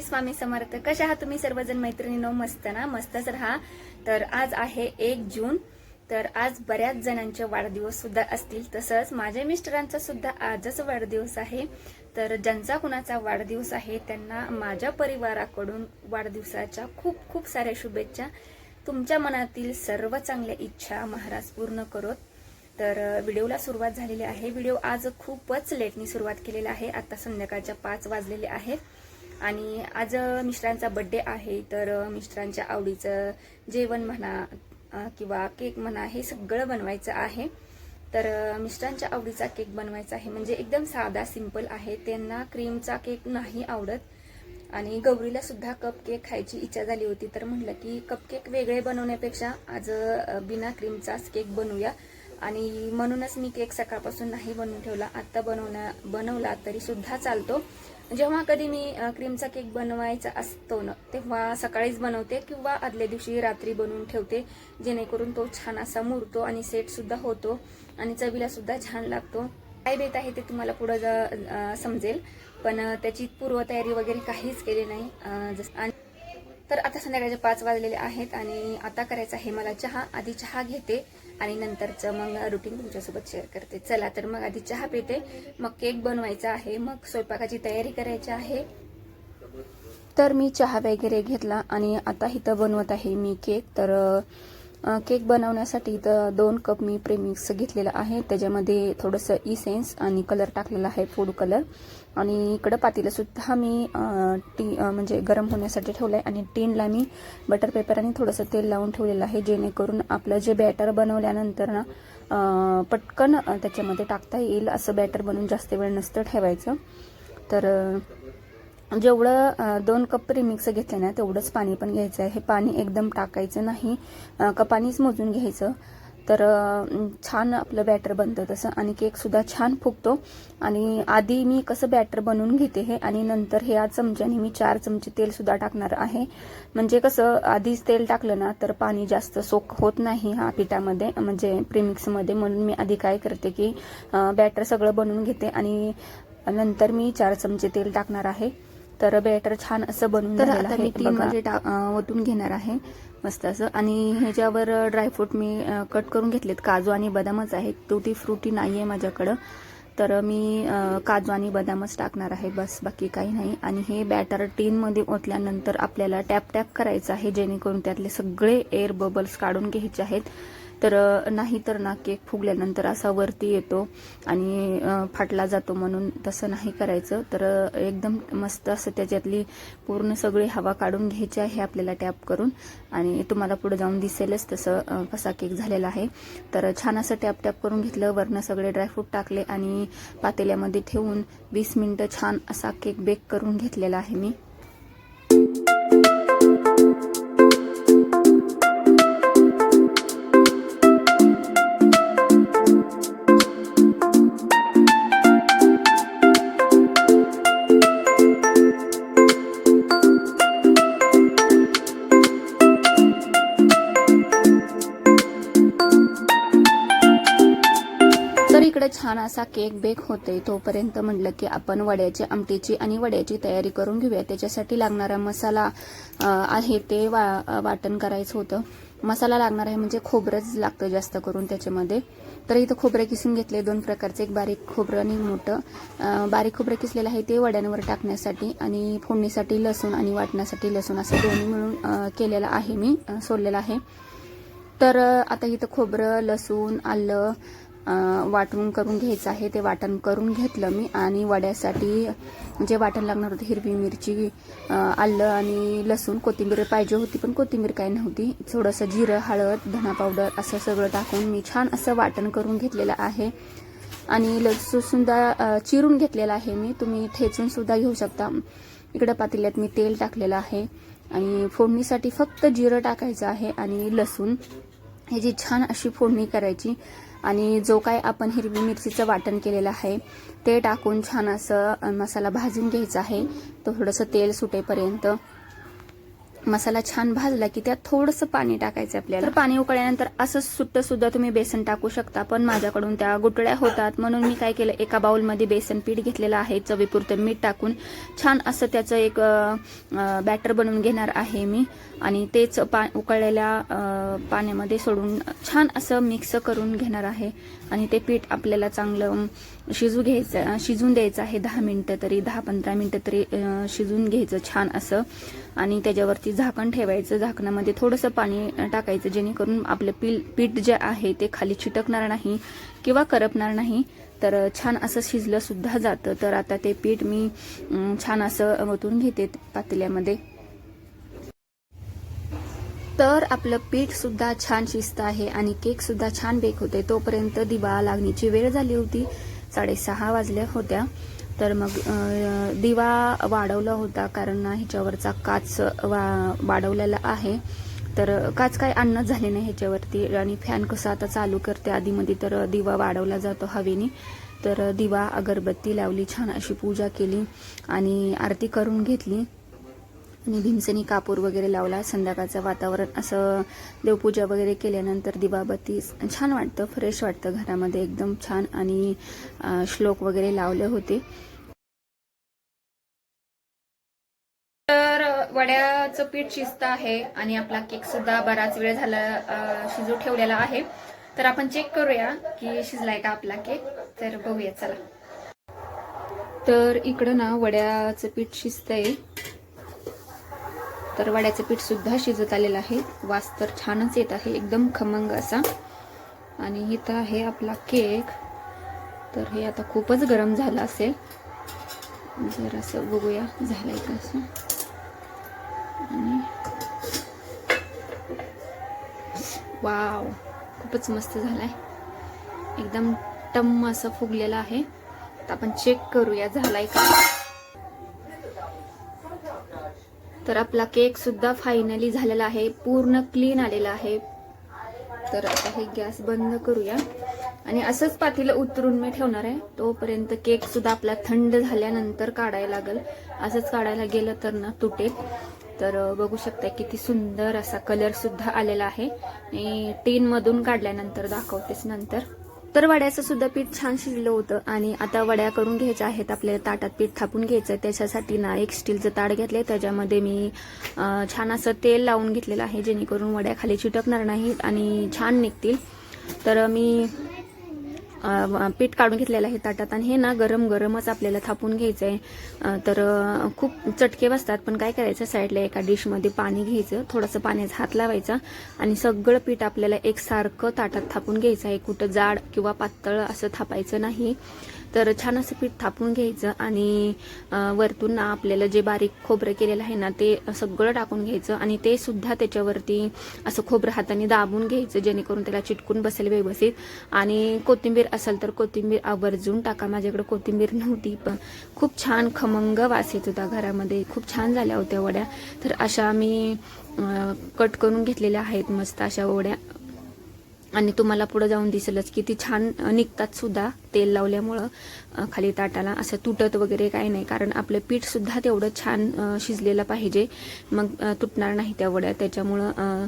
श्री स्वामी समर्थ. कशा आहात तुम्ही सर्वजण? मैत्रिणीनो मस्त ना? मस्तच राहा. तर आज आहे एक जून. तर आज बऱ्याच जणांचे वाढदिवस सुद्धा असतील. तसंच माझ्या मिस्टरांचा सुद्धा आजच वाढदिवस आहे. तर ज्यांचा कुणाचा वाढदिवस आहे त्यांना माझ्या परिवाराकडून वाढदिवसाच्या खूप खूप साऱ्या शुभेच्छा. तुमच्या मनातील सर्व चांगल्या इच्छा महाराज पूर्ण करोत. तर व्हिडिओला सुरुवात झालेली आहे. व्हिडिओ आज खूपच लेटनी सुरुवात केलेला आहे. आता संध्याकाळच्या पाच वाजलेले आहेत. आणि आज मिस्टरांचा बड्डे आहे तर मिस्टरांच्या आवडीचं जेवण म्हणा किंवा केक म्हणा हे सगळं बनवायचं आहे. तर मिस्टरांच्या आवडीचा केक बनवायचा आहे. म्हणजे एकदम साधा सिंपल आहे. त्यांना क्रीमचा केक नाही आवडत. आणि गौरीला सुद्धा कप केक खायची इच्छा झाली होती. तर म्हटलं की कप केक वेगळे बनवण्यापेक्षा आज बिना क्रीमचाच केक बनवूया. आणि म्हणूनच मी केक सकाळपासून नाही बनवून ठेवला. आत्ता बनवण्या बनवला तरी सुद्धा चालतो. जेव्हा कधी मी क्रीमचा केक बनवायचा असतो ना तेव्हा सकाळीच बनवते किंवा आदल्या दिवशी रात्री बनवून ठेवते जेणेकरून तो छान असा मुरतो आणि सेटसुद्धा होतो आणि चवीला सुद्धा छान लागतो. काय बेत आहे ते तुम्हाला पुढं समजेल पण त्याची पूर्वतयारी वगैरे काहीच केली नाही. जस आणि तर आता संध्याकाळचे पाच वाजलेले आहेत आणि आता करायचं आहे मला चहा. आधी चहा घेते आणि नंतरचं मग रुटीन तुमच्यासोबत शेअर करते. चला तर मग आधी चहा पिते. मग केक बनवायचा आहे. मग स्वयंपाकाची तयारी करायची आहे. तर मी चहा वगैरे घेतला आणि आता इथं बनवत आहे मी केक तर केक बनवण्यासाठी इथं दोन कप मी प्रेमिक्स घेतलेलं आहे. त्याच्यामध्ये थोडंसं इसेन्स आणि कलर टाकलेला आहे फूड कलर आणि इकडं पातीलासुद्धा मी टी म्हणजे गरम होण्यासाठी ठेवलं आहे आणि टीनला मी बटर पेपर आणि थोडंसं तेल लावून ठेवलेलं आहे जेणेकरून आपलं जे बॅटर बनवल्यानंतर ना पटकन त्याच्यामध्ये टाकता येईल. असं बॅटर बनवून जास्त वेळ नसतं ठेवायचं. तर जेवढं दोन कप प्रीमिक्स घेतले ना तेवढंच पाणी पण घ्यायचं आहे. हे पाणी एकदम टाकायचं नाही. कपानीच मोजून घ्यायचं. तर छान आपलं बॅटर बनतं तसं. आणि केकसुद्धा छान फुगतो. आणि आधी मी कसं बॅटर बनवून घेते हे आणि नंतर हे आज चमच्याने मी चार चमचे तेलसुद्धा टाकणार आहे. म्हणजे कसं आधीच तेल टाकलं ना तर पाणी जास्त सोक होत नाही हा पिठामध्ये म्हणजे प्रीमिक्समध्ये म्हणून मी आधी काय करते की बॅटर सगळं बनवून घेते. आणि नंतर मी चार चमचे तेल टाकणार आहे. तर बॅटर छान असं बनवून तर आता आहे मी टा- अं, ओतून घेणार आहे मस्त असं. आणि ह्याच्यावर ड्रायफ्रूट मी कट करून घेतलेत. काजू आणि बदामच आहेत. तुटी फ्रुटी नाही आहे माझ्याकडं. तर मी काजू आणि बदामच टाकणार आहे. बस बाकी काही नाही. आणि हे बॅटर टीनमध्ये ओतल्यानंतर आपल्याला टॅप टॅप करायचं आहे जेणेकरून त्यातले सगळे एअर बबल्स काढून घ्यायचे आहेत. तर नाही तर ना केक फुगल्यानंतर असा वरती येतो आणि फाटला जातो म्हणून तसं नाही करायचं. तर एकदम मस्त असं त्याच्यातली पूर्ण सगळी हवा काढून घ्यायची आहे आपल्याला टॅप करून आणि तुम्हाला पुढे जाऊन दिसेलच तसं कसा केक झालेला आहे. तर छान असं टॅप टॅप करून घेतलं वरनं सगळे ड्रायफ्रूट टाकले आणि पातेल्यामध्ये ठेवून वीस मिनटं छान असा केक बेक करून घेतलेला आहे मी. छान असा केक बेक होते तोपर्यंत म्हटलं की आपण वड्याची आमटीची आणि वड्याची तयारी करून घेऊया. त्याच्यासाठी लागणारा मसाला आहे ते वा वाटण करायचं होतं. मसाला लागणार आहे म्हणजे खोबरंच लागतं जास्त करून त्याच्यामध्ये. तर इथं खोबरे किसून घेतले दोन प्रकारचे एक बारीक खोबरं आणि मोठं. बारीक खोबरं किसलेलं आहे ते वड्यांवर टाकण्यासाठी आणि फोडणीसाठी लसूण आणि वाटण्यासाठी लसूण असं दोन्ही मिळून केलेलं आहे मी सोडलेलं आहे. तर आता इथं खोबरं लसूण आलं वाटून करून घ्यायचं आहे ते वाटण करून घेतलं मी. आणि वड्यासाठी जे वाटण लागणार होतं हिरवी मिरची आलं आणि लसूण कोथिंबीर पाहिजे होती पण कोथिंबीर काही नव्हती. थोडंसं जिरं हळद धना पावडर असं सगळं टाकून मी छान असं वाटण करून घेतलेलं आहे. आणि लसूणसुद्धा चिरून घेतलेलं आहे मी. तुम्ही ठेचूनसुद्धा घेऊ शकता. इकडं पातेल्यात मी तेल टाकलेलं आहे. आणि फोडणीसाठी फक्त जिरं टाकायचं आहे आणि लसूण. ह्याची छान अशी फोडणी करायची आणि जो काय आपण हिरवी मिरचीचं वाटण केलेलं आहे ते टाकून छान असं मसाला भाजून घ्यायचा आहे. तो थोडंसं तेल सुटेपर्यंत मसाला छान भाजला की त्यात थोडंसं पाणी टाकायचं आपल्याला. तर पाणी उकळल्यानंतर असं सुट्ट सुद्धा तुम्ही बेसन टाकू शकता पण माझ्याकडून त्या गुटळ्या होतात. म्हणून मी काय केलं एका बाउलमध्ये बेसन पीठ घेतलेलं आहे चवीपुरतं मीठ टाकून. छान असं त्याचं एक बॅटर बनवून घेणार आहे मी. आणि तेच पा उकळलेल्या पाण्यामध्ये सोडून छान असं मिक्स करून घेणार आहे. आणि ते पीठ आपल्याला चांगलं शिजू घ्यायचं शिजून द्यायचं आहे दहा मिनटं तरी दहा पंधरा मिनटं तरी शिजून घ्यायचं छान असं. आणि त्याच्यावरती झाकण ठेवायचं झाकणामध्ये थोडंसं पाणी टाकायचं जेणेकरून आपलं पील पीठ जे आहे ते खाली चिटकणार नाही किंवा करपणार नाही. तर छान असं शिजलं सुद्धा जातं. तर आता ते पीठ मी छान असं ओतून घेते पातेल्यामध्ये. तर आपलं पीठ सुद्धा छान शिजतं आहे आणि केक सुद्धा छान बेक होते तोपर्यंत दिवा लागण्याची वेळ झाली होती. साडेसहा वाजल्या होत्या. तर मग दिवा वाढवला होता कारण ह्याच्यावरचा काच वा वाढवलेला आहे. तर काच काय अन्नच झाले नाही ह्याच्यावरती आणि फॅन कसं आता चालू करते आधीमध्ये तर दिवा वाढवला जातो हवेने. तर दिवा अगरबत्ती लावली छान अशी पूजा केली आणि आरती करून घेतली. आणि भीमसेनी कापूर वगैरे लावला. संध्याकाळचं वातावरण असं देवपूजा वगैरे केल्यानंतर दिवाबत्ती छान वाटतं फ्रेश वाटतं घरामध्ये. एकदम छान आणि श्लोक वगैरे लावले होते. तर वड्याचं पीठ शिजतं आहे आणि आपला केक सुद्धा बराच वेळ झाला शिजू ठेवलेला आहे. तर आपण चेक करूया की शिजलाय का आपला केक. तर बघूया चला. तर इकडं ना वड्याचं पीठ शिजतंय. तर वड्याचं पीठ सुद्धा शिजत आलेलं आहे. वास तर छानच येत आहे. एकदम खमंग असा. आणि इथं आहे आपला केक. तर हे आता खूपच गरम झालं असेल. जर असं बघूया झालंय का असं. आणि वाव खूपच मस्त झालाय. एकदम टम्म असं फुगलेलं आहे. तर आपण चेक करूया झालाय का. तर आपला केक सुद्धा फायनली झालेला आहे. पूर्ण क्लीन आलेला आहे. तर आता हे गॅस बंद करूया. आणि असंच पातेलं उतरून मी ठेवणार आहे. तोपर्यंत केक सुद्धा आपला थंड झाल्यानंतर काढायला लागेल. असंच काढायला गेलं तर ना तुटेल तर बघू शकता किती सुंदर असा कलर सुद्धा आलेला आहे. आणि टीन मधून काढल्यानंतर दाखवतेच नंतर. तर वड्याचं सुद्धा पीठ छान शिजलं होतं आणि आता वड्या करून घ्यायच्या आहेत. आपल्याला ताटात पीठ थापून घ्यायचं आहे त्याच्यासाठी ना एक स्टीलचं ताट घेतलंय. त्याच्यामध्ये मी छान असं तेल लावून घेतलेलं आहे जेणेकरून वड्या खाली चिटकणार नाहीत आणि छान निघतील. तर मी पीठ काढून घेतलेलं आहे ताटात आणि हे ना गरम गरमच आपल्याला थापून घ्यायचं आहे तर खूप चटके बसतात पण काय करायचं साईडला एका डिशमध्ये पाणी घ्यायचं थोडंसं पाण्याचा हात लावायचा आणि सगळं पीठ आपल्याला एकसारखं ताटात थापून घ्यायचं आहे. कुठं जाड किंवा पातळ असं थापायचं नाही. तर छान असं पीठ थापून घ्यायचं आणि वरतून ना आपल्याला जे बारीक खोबरं केलेलं आहे ना ते सगळं टाकून घ्यायचं आणि ते सुद्धा त्याच्यावरती असं खोबरं हाताने दाबून घ्यायचं जेणेकरून त्याला चिटकून बसेल व्यवस्थित. आणि कोथिंबीर असेल तर कोथिंबीर आवर्जून टाका. माझ्याकडे कोथिंबीर नव्हती पण खूप छान खमंग वास येत होता घरामध्ये. खूप छान झाल्या होत्या वड्या. तर अशा मी कट करून घेतलेल्या आहेत मस्त अशा वड्या. आणि तुम्हाला पुढे जाऊन दिसेलच किती छान निघतात सुद्धा तेल लावल्यामुळं खाली ताटाला. असं तुटत वगैरे काही नाही कारण आपलं पीठ सुद्धा तेवढं छान शिजलेलं पाहिजे. मग तुटणार नाही त्या वड्या. त्याच्यामुळं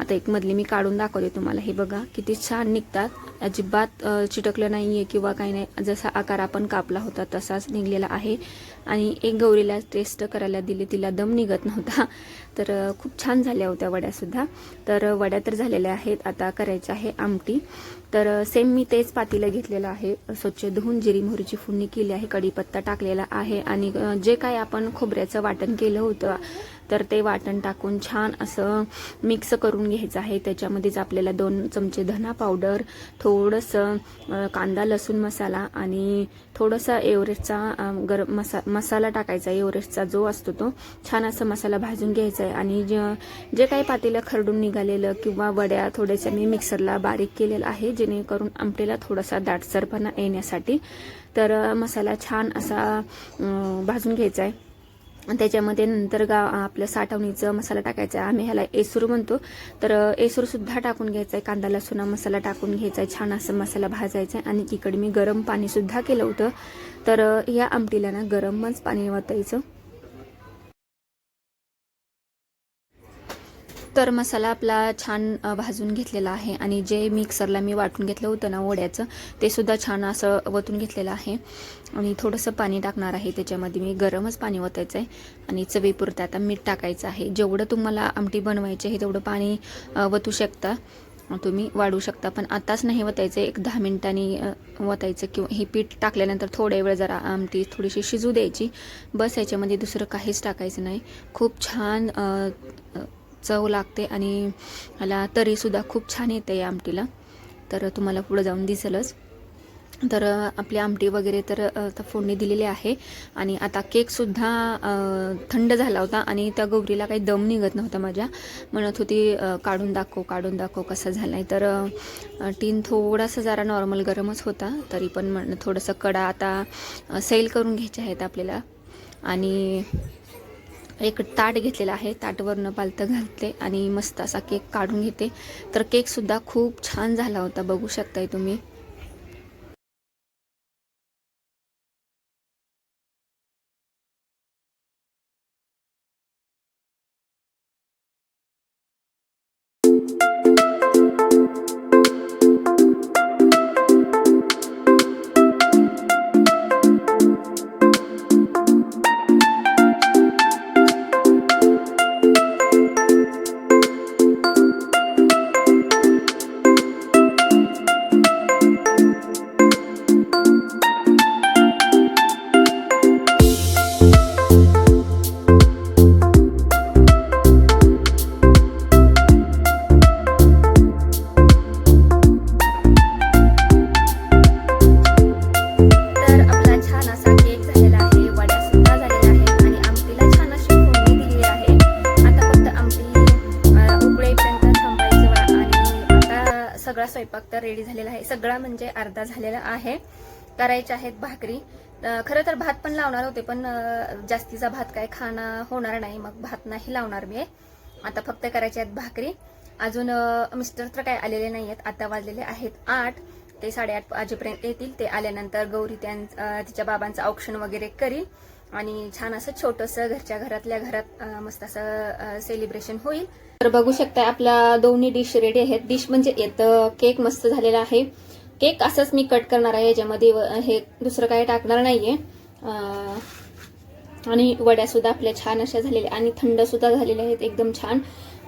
आता एक मधली मी काढून दाखवते तुम्हाला. हे बघा किती छान निघतात. अजिबात चिटकलं नाही आहे किंवा काही नाही. जसा आकार आपण कापला होता तसाच निघलेला आहे. आणि एक गौरीला टेस्ट करायला दिली तिला दम निघत नव्हता. तर खूप छान झाल्या होत्या वड्यासुद्धा तर वड्या तर झालेल्या आहेत. आता करायचं आहे आमटी. तर सेम मी तेच पातीला घेतलेलं आहे. स्वच्छ धुवून जिरी मोहरीची फुडणी केली आहे. कढीपत्ता टाकलेला आहे. आणि जे काय आपण खोबऱ्याचं वाटण केलं होतं तर ते वाटण टाकून छान असं मिक्स करून घ्यायचं आहे. त्याच्यामध्येच आपल्याला दोन चमचे धना पावडर थोडंसं कांदा लसूण मसाला आणि थोडासा एव्हरेस्टचा गरम मसा मसाला टाकायचा एवरेस्टचा जो असतो तो छान असा मसाला भाजून घ्यायचा आहे. आणि जे जे काही पातेलं खरडून निघालेलं किंवा वड्या थोड्याशा मी मिक्सरला बारीक केलेलं आहे जेणेकरून आमटेला थोडासा दाटसरपणा येण्यासाठी तर मसाला छान असा भाजून घ्यायचा आहे. त्याच्यामध्ये नंतर गा आपलं साठवणीचं मसाला टाकायचा. आहे आम्ही ह्याला एसूर म्हणतो. तर एसूरसुद्धा टाकून घ्यायचा आहे कांदा लसूण मसाला टाकून घ्यायचा आहे छान असं मसाला भाजायचा आहे आणि तिकडे मी गरम पाणीसुद्धा केलं होतं. तर या आमटीला ना गरमच पाणी ओतायचं तर मसाला आपला छान भाजून घेतलेला आहे आणि जे मिक्सरला मी वाटून घेतलं होतं ना वड्याचं ते सुद्धा छान असं वतून घेतलेलं आहे. आणि थोडंसं पाणी टाकणार आहे त्याच्यामध्ये मी गरमच पाणी ओतायचं आहे आणि चवीपुरतं आता मीठ टाकायचं आहे. जेवढं तुम्हाला आमटी बनवायची आहे तेवढं पाणी वतू शकता. तुम्ही वाढू शकता पण आताच नाही वतायचं एक दहा मिनिटांनी वतायचं किंवा हे पीठ टाकल्यानंतर थोड्या वेळ जरा आमटी थोडीशी शिजू द्यायची. बस याच्यामध्ये दुसरं काहीच टाकायचं नाही. खूप छान चव लागते आणि याला तरीसुद्धा खूप छान येते या आमटीला. तर तुम्हाला पुढं जाऊन दिसेलच. तर आपली आमटी वगैरे तर आता फोडणी दिलेली आहे आणि आता केकसुद्धा थंड झाला होता आणि त्या गौरीला काही दम निघत नव्हता माझ्या. म्हणत होती काढून दाखव काढून दाखव कसा झाला आहे तर टीन थोडासा जरा नॉर्मल गरमच होता तरी पण म्हण थोडंसं कडा आता सेल सैल करून घ्यायचे आहेत आपल्याला. आणि एक ताट घेतलेलं आहे. ताटवरनं पालतं घालते आणि मस्त असा केक काढून घेते. तर केकसुद्धा खूप छान झाला होता. बघू शकताय तुम्ही. झालेला म्हणजे अर्धा झालेला आहे. करायचे आहेत भाकरी. खरं तर भात पण लावणार होते पण जास्तीचा भात काय खाणं होणार नाही मग भात नाही लावणार मी. आता फक्त करायचे आहेत भाकरी. अजून मिस्टर तर काय आलेले नाही आहेत आता वाजलेले आहेत आठ. ते साडेआठ वाजेपर्यंत येतील. ते आल्यानंतर गौरी त्यां तिच्या बाबांचं औक्षण वगैरे करील. आणि छान असं छोटंसं घरच्या घरातल्या घरात मस्त असं सेलिब्रेशन होईल. तर बघू शकता आपल्या दोन्ही डिश रेडी आहेत. डिश म्हणजे येतं केक मस्त झालेला आहे. केक असंच मी कट करणार आहे याच्यामध्ये व- हे दुसरं काही टाकणार नाही आहे आणि वड्यासुद्धा आपल्या छान अशा झालेल्या आणि थंडसुद्धा झालेल्या आहेत एकदम छान.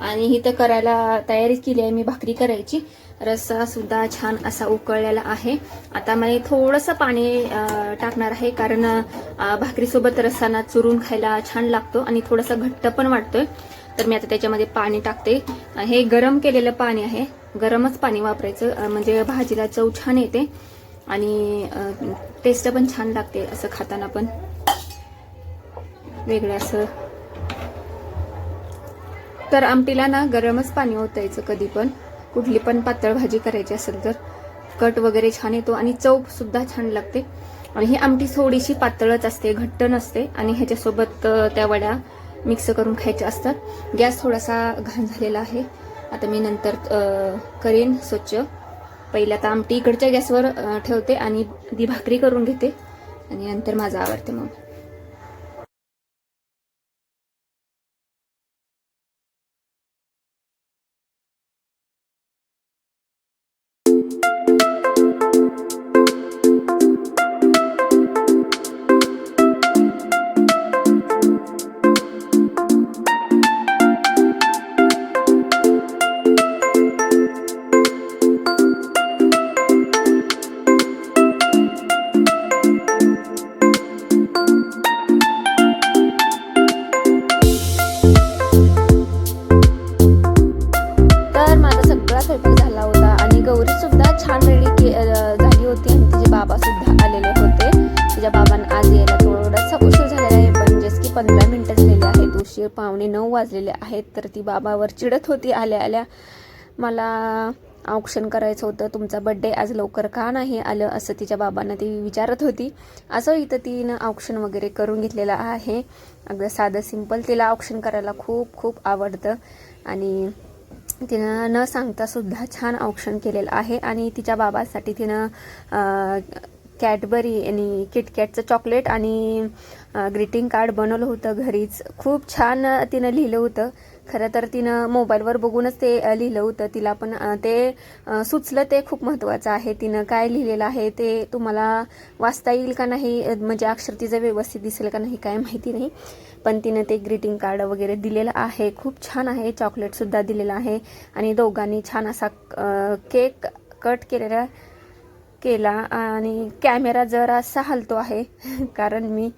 आणि इथं करायला तयारी केली आहे मी भाकरी करायची. रस्सा सुद्धा छान असा उकळलेला आहे. आता मी थोडंसं पाणी टाकणार आहे कारण भाकरीसोबत रस्साना चुरून खायला छान लागतो आणि थोडासा घट्ट पण वाटतोय. तर मी आता त्याच्यामध्ये पाणी टाकते. हे गरम केलेलं पाणी आहे. गरमच पाणी वापरायचं म्हणजे भाजीला चव छान येते आणि टेस्ट पण छान लागते असं खाताना पण. वेगळं असं. तर आमटीला ना गरमच पाणी ओतायचं कधी पण. कुठली पण पातळ भाजी करायची असेल तर. कट वगैरे छान येतो आणि चव सुद्धा छान लागते. आणि ही आमटी थोडीशी पातळच असते घट्ट नसते आणि ह्याच्यासोबत त्या वड्या मिक्स करून खायच्या असतात. गॅस थोडासा घाण झालेला आहे. आता मी नंतर करेन स्वच्छ. पहिलं आता आमटी इकडच्या गॅसवर ठेवते आणि ती भाकरी करून घेते. आणि नंतर माझं आवडते मग. पंधरा मिनटं झालेले आहेत. उशीर पावणे नऊ वाजलेले आहेत. तर ती बाबावर चिडत होती. आल्या आल्या मला औक्षण करायचं होतं. तुमचा बड्डे आज लवकर का नाही आलं असं तिच्या बाबांना ती विचारत होती. असं इथं तिनं औक्षण वगैरे करून घेतलेलं आहे. अगदी साधं सिंपल तिला औक्षण करायला खूप खूप आवडतं. आणि तिनं न सांगता सुद्धा छान औक्षण केलेलं आहे. आणि तिच्या बाबासाठी तिनं कॅडबरी आणि किटकॅटचं चॉकलेट आणि ग्रीटिंग कार्ड बनवलं होतं घरीच. खूप छान तिनं लिहिलं होतं. खरं तर तिनं मोबाईलवर बघूनच ते लिहिलं होतं. तिला पण ते सुचलं ते खूप महत्त्वाचं आहे. तिनं काय लिहिलेलं आहे ते तुम्हाला वाचता येईल का नाही म्हणजे अक्षर तिचं व्यवस्थित दिसेल का नाही काय माहिती नाही. पण तिनं ते ग्रीटिंग कार्ड वगैरे दिलेलं आहे. खूप छान आहे. चॉकलेटसुद्धा दिलेलं आहे. आणि दोघांनी छान असा केक कट केलेला केला आणि कॅमेरा जरासा हलतो आहे. कारण मी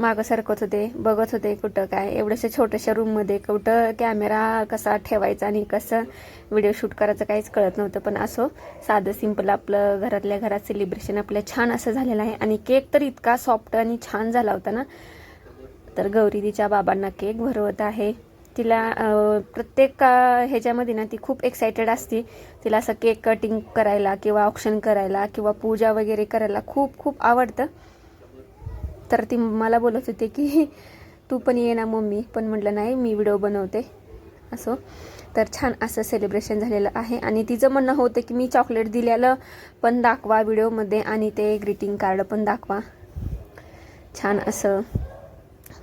मागं सरकत होते बघत होते कुठं काय. एवढ्याशा छोट्याशा रूममध्ये कुठं कॅमेरा कसा ठेवायचा आणि कसं व्हिडिओ शूट करायचं काहीच कळत नव्हतं. पण असो साधं सिंपल आपलं घरातल्या घरात सेलिब्रेशन आपलं छान असं झालेलं आहे. आणि केक तर इतका सॉफ्ट आणि छान झाला होता ना. तर गौरी तिच्या बाबांना केक भरवत आहे. तिला प्रत्येक ह्याच्यामध्ये ना ती खूप एक्सायटेड असते. तिला असं केक कटिंग करायला किंवा ऑप्शन करायला किंवा पूजा वगैरे करायला खूप खूप आवडतं. तर ती मला बोलत होते की तू पण ये ना मम्मी. पण म्हटलं नाही मी व्हिडिओ बनवते. असो. तर छान असं सेलिब्रेशन झालेलं आहे. आणि तिचं म्हणणं होतं की मी चॉकलेट दिलेलं पण दाखवा व्हिडिओमध्ये आणि ते ग्रीटिंग कार्ड पण दाखवा. छान असं.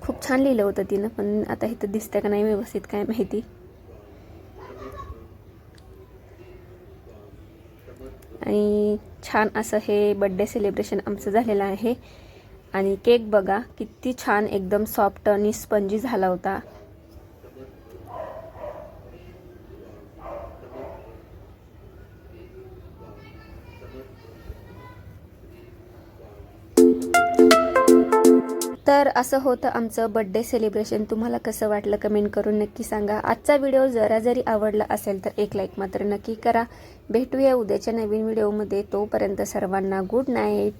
खूप छान लिहिलं होतं तिनं पण आता इथं दिसतं का नाही व्यवस्थित काय माहिती. आणि छान असं हे बड्डे सेलिब्रेशन आमचं झालेलं आहे. आणि केक बघा किती छान एकदम सॉफ्ट आणि स्पंजी झाला होता. तर असं होतं आमचं बड्डे सेलिब्रेशन तुम्हाला कसं वाटलं कमेंट करून नक्की सांगा. आजचा व्हिडिओ जरा जरी आवडला असेल तर एक लाईक मात्र नक्की करा. भेटूया उद्याच्या नवीन व्हिडिओमध्ये तोपर्यंत सर्वांना गुड नाईट